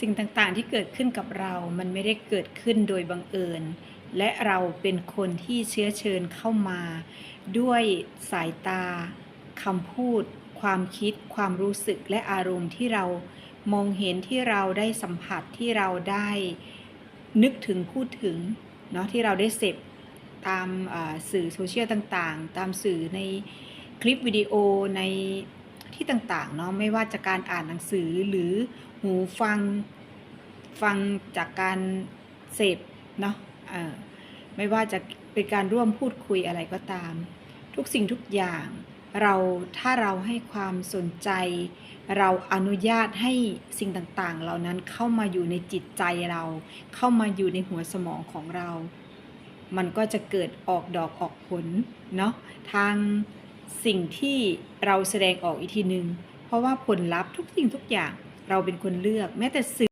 สิ่งต่างๆที่เกิดขึ้นกับเรา มันไม่ได้เกิดขึ้นโดยบังเอิญ และเราเป็นคนที่เชื้อเชิญเข้ามา ด้วยสายตาคำพูด ความคิด ความรู้สึกและอารมณ์ที่เรามองเห็นที่เราได้สัมผัสที่เราได้นึกถึงพูดถึงเนาะที่เราได้เสพตามสื่อโซเชียลต่างๆ ตามสื่อในคลิปวิดีโอใน ที่ต่างๆเนาะไม่ว่าจะการอ่านหนังสือหรือหูฟังฟังจากการเสพเนาะไม่ว่าจะเป็นการร่วมพูดคุยอะไรก็ตาม ทุกสิ่งทุกอย่างเราถ้าเราให้ความสนใจ เราอนุญาตให้สิ่งต่างๆ เหล่านั้นเข้ามาอยู่ในจิตใจเรา เข้ามาอยู่ในหัวสมองของเรา มันก็จะเกิดออกดอกออกผลเนาะทาง สิ่งที่เราแสดงออกอีกทีหนึ่งเพราะว่าผลลัพธ์ทุกสิ่งทุกอย่างเราเป็นคนเลือกแม้แต่สื่อ